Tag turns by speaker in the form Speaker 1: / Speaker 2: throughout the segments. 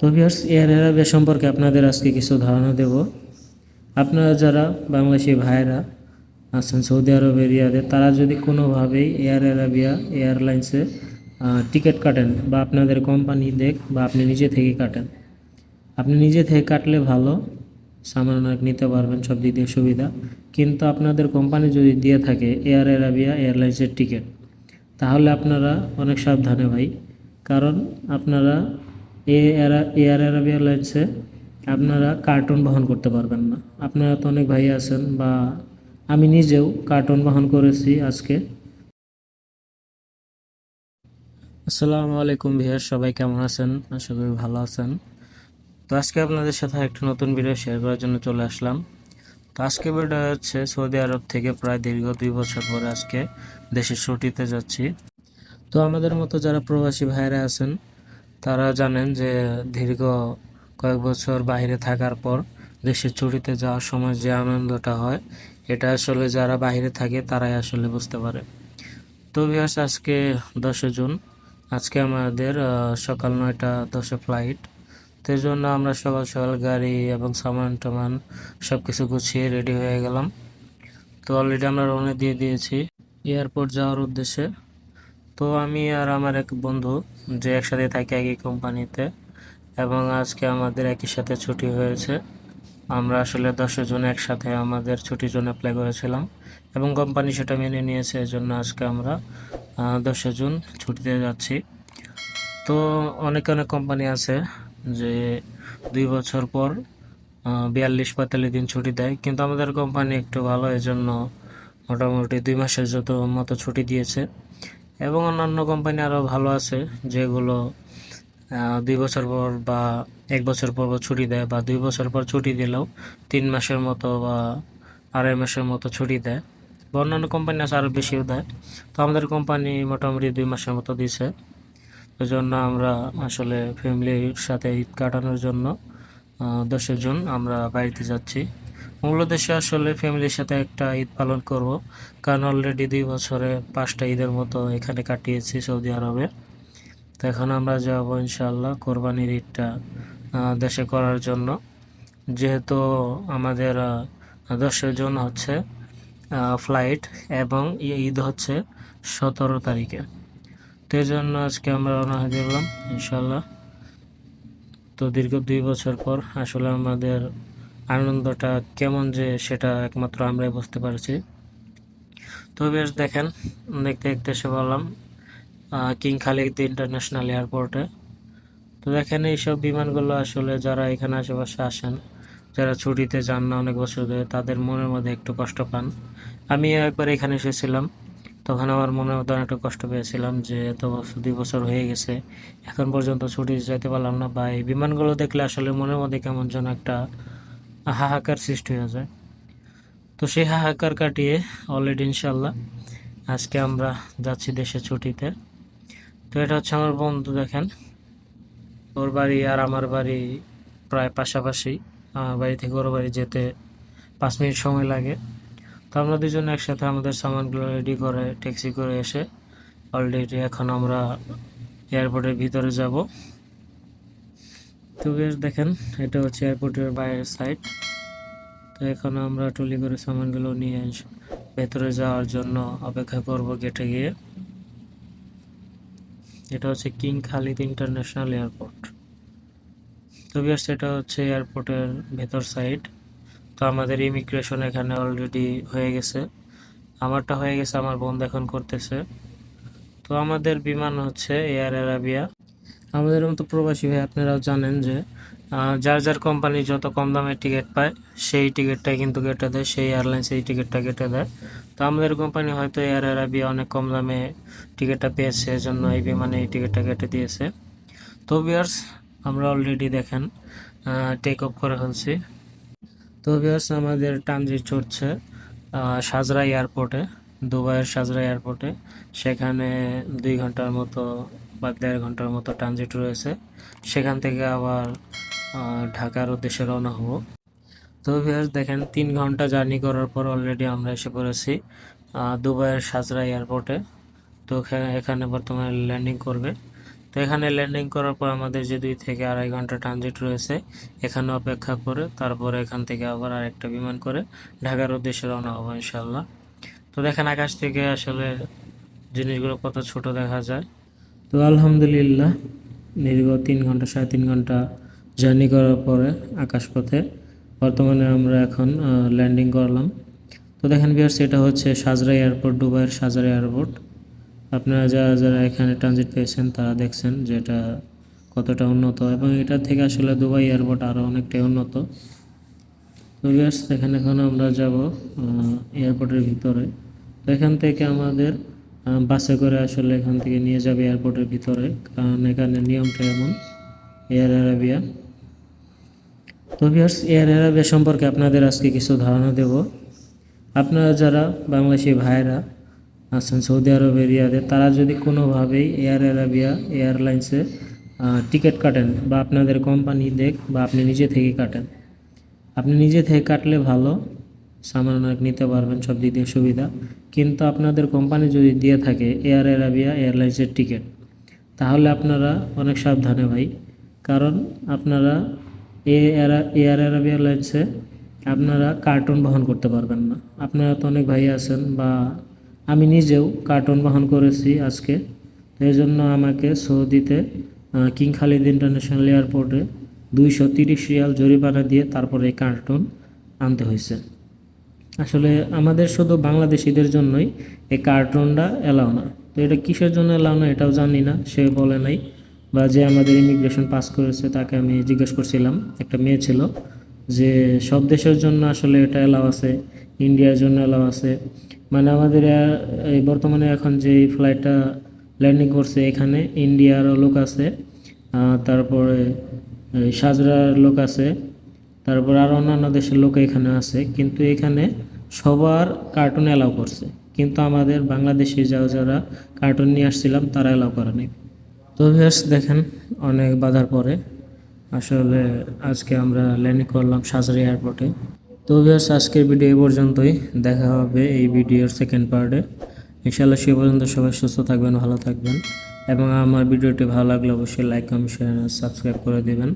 Speaker 1: তো viewers Air Arabia সম্পর্কে আপনাদের আজকে কিছু ধারণা দেব। আপনারা যারা বাংলাদেশি ভাইরা আছেন, সৌদি আরবের রিয়াদে তারা যদি কোনোভাবেই এয়ার অ্যারাবিয়া এয়ারলাইন্সে টিকিট কাটেন বা আপনাদের কোম্পানি দেখ বা আপনি নিজে থেকে কাটেন। আপনি নিজে থেকে কাটলে ভালো সামান অনেক নিতে পারবেন, সব দিক দিয়ে সুবিধা। কিন্তু আপনাদের কোম্পানি যদি দিয়ে থাকে এয়ার অ্যারাবিয়া এয়ারলাইন্সের টিকিট, তাহলে আপনারা অনেক সাবধানে ভাই। কারণ আপনারা এ এরা এয়ার অ্যারাবিয়া এয়ারলাইন্সে আপনারা কার্টুন বহন করতে পারবেন না। আপনারা তো অনেক ভাই আছেন বা আমি নিজেও কার্টুন বহন করেছি আজকে। আসসালামু আলাইকুম ভিয়ার সবাই কেমন আছেন? আশা করি ভালো আছেন। তো আজকে আপনাদের সাথে একটা নতুন ভিডিও শেয়ার করার জন্য চলে আসলাম। তো আজকে ভিডিও হচ্ছে সৌদি আরব থেকে প্রায় দীর্ঘ দুই বছর পরে আজকে দেশের ছুটিতে যাচ্ছি। তো আমাদের মতো যারা প্রবাসী ভাইরা আছেন তারা জানেন যে দীর্ঘ কয়েক বছর বাইরে থাকার পর দেশের ছুটিতে যাওয়ার সময় যে আনন্দটা হয়, এটা আসলে যারা বাইরে থাকে তারাই আসলে বুঝতে পারে। তো ভিউয়ার্স আজকে দশে জুন। আজকে আমাদের সকাল নয়টা দশে ফ্লাইট তো জন্য আমরা সকাল সকাল গাড়ি এবং সামান টামান সব কিছু গুছিয়ে রেডি হয়ে গেলাম। তো অলরেডি আমরা রওনা দিয়ে দিয়েছি। এয়ারপোর্ট যাওয়ার উদ্দেশ্যে। তো আমি আর আমার এক বন্ধু যে একসাথে থাকি একই কোম্পানিতে এবং আজকে আমাদের একই সাথে ছুটি হয়েছে। আমরা আসলে দশজন একসাথে আমাদের ছুটির জন্য অ্যাপ্লাই করেছিলাম এবং কোম্পানি সেটা মেনে নিয়েছে, এজন্য আজকে আমরা দশজন ছুটিতে যাচ্ছি। তো অনেক অনেক কোম্পানি আছে যে দুই বছর পর বিয়াল্লিশ পঁয়তাল্লিশ দিন ছুটি দেয়। কিন্তু আমাদের কোম্পানি একটু ভালো, এজন্য মোটামুটি দুই মাসের যত মতো ছুটি দিয়েছে। এবং অন্যান্য কোম্পানি আরও ভালো আছে, যেগুলো দুই বছর পর বা এক বছর পর ছুটি দেয় বা দুই বছর পর ছুটি দিলেও তিন মাসের মতো বা আড়াই মাসের মতো ছুটি দেয়। বা অন্যান্য কোম্পানি আছে আরও বেশিও দেয়। তো আমাদের কোম্পানি মোটামুটি দুই মাসের মতো দিছে। ওই জন্য আমরা আসলে ফ্যামিলির সাথে ঈদ কাটানোর জন্য দশের জন আমরা বাড়িতে যাচ্ছি। উদ্দেশ্যে আসলে ফ্যামিলির সাথে একটা ঈদ পালন করব। কারণ অলরেডি দুই বছরে পাঁচটা ঈদের মতো এখানে কাটিয়েছি সৌদি আরবে। তো এখন আমরা যাব ইনশাল্লাহ কোরবানির ঈদটা দেশে করার জন্য। যেহেতু আমাদের দশের জন হচ্ছে ফ্লাইট এবং ঈদ হচ্ছে সতেরো তারিখে। তো এই জন্য আজকে আমরা রওনা হয়ে গেলাম ইনশাল্লাহ তো দীর্ঘ দুই বছর পর আসলে আমাদের আনন্দটা কেমন যে সেটা একমাত্র আমরাই বুঝতে পারছি। তো বেশ, দেখেন, দেখতে দেখতে এসে বললাম কিং খালিদ ইন্টারন্যাশনাল এয়ারপোর্টে। তো দেখেন, এইসব বিমানগুলো আসলে যারা এখানে আশেপাশে আসেন, যারা ছুটিতে যান না অনেক বছর ধরে, তাদের মনের মধ্যে একটু কষ্ট পান। আমি একবার এখানে এসেছিলাম, তখন আমার মনে মধ্যে অনেকটা কষ্ট পেয়েছিলাম যে এত বছর, দুই বছর হয়ে গেছে, এখন পর্যন্ত ছুটি যেতে পারলাম না। বা এই বিমানগুলো দেখলে আসলে মনের মধ্যে কেমন যেন একটা হাহাকার সৃষ্টি হয়ে যায়। তো সেই হাহাকার কাটিয়ে অলরেডি ইনশাল্লাহ আজকে আমরা যাচ্ছি দেশে ছুটিতে। তো এটা হচ্ছে আমার বন্ধু দেখেন। ওর বাড়ি আর আমার বাড়ি প্রায় পাশাপাশি। আমার বাড়ি থেকে ওর বাড়ি যেতে পাঁচ মিনিট সময় লাগে। তো আমরা দুজন একসাথে আমাদের সামানগুলো রেডি করে ট্যাক্সি করে এসে অলরেডি এখন আমরা এয়ারপোর্টের ভিতরে যাব। তো বেশ দেখেন, এটা হচ্ছে এয়ারপোর্টের বাইরের সাইড তো এখন আমরা টলি করে সামানগুলো নিয়ে ভেতরে যাওয়ার জন্য অপেক্ষা করব গেটে গিয়ে। এটা হচ্ছে কিং খালিদ ইন্টারন্যাশনাল এয়ারপোর্ট তো বিয়ার্স এটা হচ্ছে এয়ারপোর্টের ভেতর সাইড তো আমাদের ইমিগ্রেশন এখানে অলরেডি হয়ে গেছে। আমারটা হয়ে গেছে, আমার বন্ধু এখন করতেছে। তো আমাদের বিমান হচ্ছে এয়ার অ্যারাবিয়া আমাদের মতো প্রবাসী ভাই, আপনারাও জানেন যে যার যার কোম্পানি যত কম দামে টিকিট পায়, সেই টিকিটটাই কিন্তু কেটে দেয়, সেই এয়ারলাইন্স এই টিকিটটা কেটে দেয়। তো আমাদের কোম্পানি হয়তো এয়ার অ্যারাবিয়া অনেক কম দামে টিকিটটা পেয়েছে, এজন্য এই বিমানে এই টিকিটটা কেটে দিয়েছে। তো বিয়ার্স আমরা অলরেডি দেখেন টেক অফ করে ফেলছি। তো বিয়ার্স আমাদের ট্রানজিট চড়ছে সাজরা এয়ারপোর্টে, দুবাইয়ের সাজরা এয়ারপোর্টে। সেখানে দুই ঘণ্টার মতো বা দেড় ঘণ্টার মতো ট্রানজিট রয়েছে। সেখান থেকে আবার ঢাকার উদ্দেশ্যে রওনা হব। তো ভিউয়ার্স দেখেন, তিন ঘণ্টা জার্নি করার পর অলরেডি আমরা এসে পড়েছি দুবাইয়ের সাজরা এয়ারপোর্টে তো এখানে বর্তমানে ল্যান্ডিং করবে। তো এখানে ল্যান্ডিং করার পর আমাদের যে দুই থেকে আড়াই ঘণ্টা ট্রানজিট রয়েছে, এখানে অপেক্ষা করে তারপরে এখান থেকে আবার আরেকটা বিমান করে ঢাকার উদ্দেশ্যে রওনা হব ইনশাল্লাহ তো দেখেন আকাশ থেকে আসলে জিনিসগুলো কত ছোট দেখা যায়। তো আলহামদুলিল্লাহ দীর্ঘ তিন ঘণ্টা, সাড়ে তিন ঘণ্টা জার্নি করার পরে আকাশপথে বর্তমানে আমরা এখন ল্যান্ডিং করলাম। তো দেখেন বিয়ার্স এটা হচ্ছে সাজরা এয়ারপোর্ট দুবাইয়ের সাজরা এয়ারপোর্ট আপনারা যারা যারা এখানে ট্রানজিট পেয়েছেন, তারা দেখছেন যে এটা কতটা উন্নত এবং এটা থেকে আসলে দুবাই এয়ারপোর্ট আরও অনেকটাই উন্নত। তো বিয়ার্স দেখেন এখন আমরা যাব এয়ারপোর্টের ভিতরে। তো এখান থেকে আমাদের বাসে করে আসলে এখান থেকে নিয়ে যাবে এয়ারপোর্টের ভিতরে, কারণ এখানে নিয়মটা এমন এয়ার অ্যারাবিয়া তো ভিউয়ার্স এয়ার অ্যারাবিয়া সম্পর্কে আপনাদের আজকে কিছু ধারণা দেব। আপনারা যারা বাংলাদেশি ভাইরা আছেন, সৌদি আরবের রিয়াদে তারা যদি কোনোভাবেই এয়ার অ্যারাবিয়া এয়ারলাইন্সে টিকিট কাটেন বা আপনাদের কোম্পানি দেখ বা আপনি নিজে থেকে কাটেন। আপনি নিজে থেকে কাটলে ভালো সামান অনেক নিতে পারবেন, সব দিক দিয়ে সুবিধা। কিন্তু আপনাদের কোম্পানি যদি দিয়ে থাকে এয়ার অ্যারাবিয়া এয়ারলাইন্সের টিকিট তাহলে আপনারা অনেক সাবধানে ভাই। কারণ আপনারা এ এয়ার অ্যারাবিয়া এয়ারলাইন্সে আপনারা কার্টুন বহন করতে পারবেন না। আপনারা তো অনেক ভাই আছেন বা আমি নিজেও কার্টুন বহন করেছি আজকে। এই জন্য আমাকে সৌদিতে কিং খালিদ ইন্টারন্যাশনাল এয়ারপোর্টে দুইশো তিরিশ রিয়াল জরিমানা দিয়ে তারপরে এই কার্টুন আনতে হয়েছে। আসলে আমাদের শুধু বাংলাদেশিদের জন্যই এই কার্টুনটা এলাও না। তো এটা কিসের জন্য এলাও না এটাও জানি না, সে বলে নাই। বা যে আমাদের ইমিগ্রেশন পাস করেছে তাকে আমি জিজ্ঞেস করছিলাম, একটা মেয়ে ছিল, যে সব দেশের জন্য আসলে এটা এলাও আছে, ইন্ডিয়ার জন্য এলাও আছে। মানে আমাদের এই বর্তমানে এখন যে ফ্লাইটটা ল্যান্ডিং করছে, এখানে ইন্ডিয়ারও লোক আছে তারপরে সাজরার লোক আছে তারপর আর অন্যান্য দেশের লোক এখানে আছে, কিন্তু এখানে সবার কার্টুন অ্যালাউ করছে। কিন্তু আমাদের বাংলাদেশে যারা যারা কার্টুন নিয়ে আসছিলাম, তারা অ্যালাউ করে নাই। তো ভিউয়ার্স দেখেন, অনেক বাধার পরে আসলে আজকে আমরা ল্যান্ডিং করলাম সাজরি এয়ারপোর্টে তো ভিউয়ার্স আজকের ভিডিও এই পর্যন্তই। দেখা হবে এই ভিডিওর সেকেন্ড পার্টে ইনশাআল্লাহ সে পর্যন্ত সবাই সুস্থ থাকবেন, ভালো থাকবেন। এবং আমার ভিডিওটি ভালো লাগলে অবশ্যই লাইক কমেন্ট শেয়ার সাবস্ক্রাইব করে দিবেন।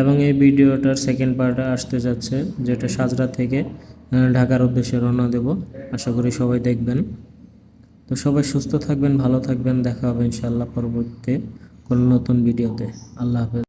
Speaker 1: এবং এই ভিডিওটার সেকেন্ড পার্ট আসতে যাচ্ছে, যেটা সাজরা থেকে ঢাকার উদ্দেশ্যে রওনা দেব। আশা করি সবাই দেখবেন। তো সবাই সুস্থ থাকবেন, ভালো থাকবেন। দেখা হবে ইনশাআল্লাহ পরবর্তীতে কোনো নতুন ভিডিওতে। আল্লাহ হাফেজ।